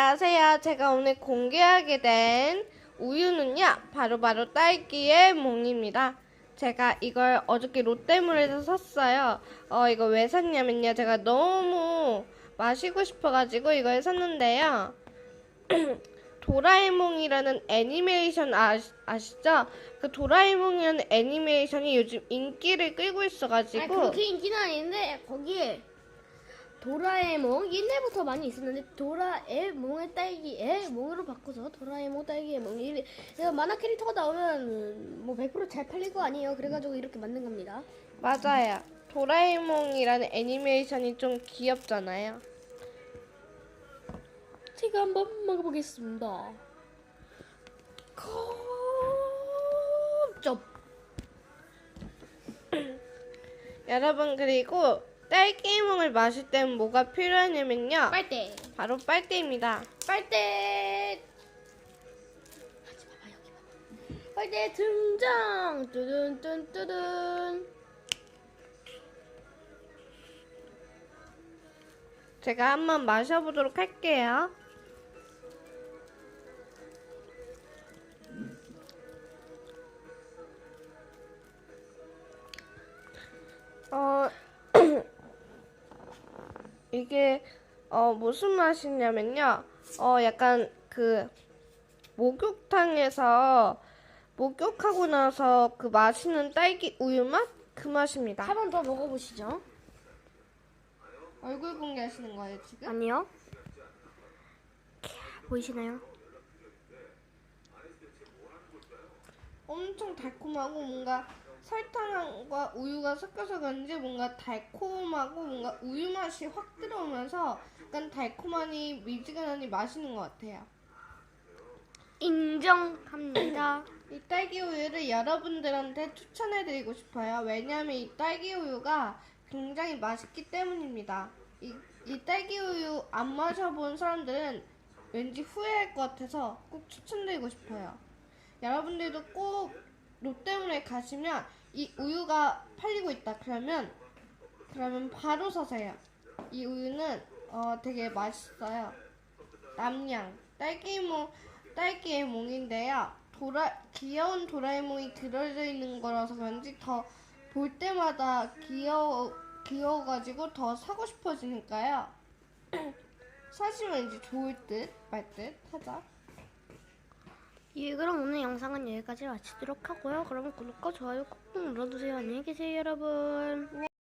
안녕하세요. 제가 오늘 공개하게 된 우유는요, 바로 바로 딸기의 몽입니다. 제가 이걸 어저께 롯데몰에서 샀어요. 어, 이거 왜 샀냐면요. 제가 너무 마시고 싶어가지고 이걸 샀는데요. 도라에몽이라는 애니메이션 아시, 아시죠? 그 도라에몽이라는 애니메이션이 요즘 인기를 끌고 있어가지고. 아니, 그렇게 인기는 아닌데 거기에 도라에몽? 옛날부터 많이 있었는데 도라에몽의 딸기의 몽으로 바꿔서 도라에몽 딸기의 몽. 이 이거 만화 캐릭터가 나오면 뭐 100%잘 팔릴 거 아니에요. 그래가지고 이렇게 만든 겁니다. 맞아요. 도라에몽이라는 애니메이션이 좀 귀엽잖아요. 제가 한번 먹어보겠습니다. 컵접 여러분 그리고 딸기몽을 마실 땐 뭐가 필요하냐면요. 빨대 바로 빨대입니다. 빨대 하지 마봐 여기 봐봐 빨대 등장 뚜둔 뚜둔 뚜둔 제가 한번 마셔보도록 할게요. 어, 이게, 어, 무슨 맛이냐면요. 어, 약간 그, 목욕탕에서, 목욕하고 나서 그 마시는 딸기 우유 맛? 그 맛입니다. 한 번 더 먹어보시죠 얼굴 공개하시는 거예요, 지금? 아니요. 보이시나요? 엄청 달콤하고 뭔가 설탕과 우유가 섞여서 그런지 뭔가 달콤하고 뭔가 우유 맛이 확 들어오면서 약간 달콤하니 미지근하니 맛있는 것 같아요. 인정합니다. 이 딸기 우유를 여러분들한테 추천해드리고 싶어요. 왜냐하면 이 딸기 우유가 굉장히 맛있기 때문입니다. 이, 이 딸기 우유 안 마셔본 사람들은 왠지 후회할 것 같아서 꼭 추천드리고 싶어요. 여러분들도 꼭 롯데몰에 가시면 이 우유가 팔리고 있다. 그러면 그러면 바로 사세요. 이 우유는 어, 되게 맛있어요. 남양 딸기몽 딸기의 몽인데요. 도라 귀여운 도라에몽이 들어져 있는 거라서 그런지 더 볼 때마다 귀여워 귀여워가지고 더 사고 싶어지니까요. 사시면 이제 좋을 듯 말 듯 하죠. 예, 그럼 오늘 영상은 여기까지 마치도록 하고요. 그럼 구독과 좋아요 꾹꾹 눌러주세요. 안녕히 계세요, 여러분.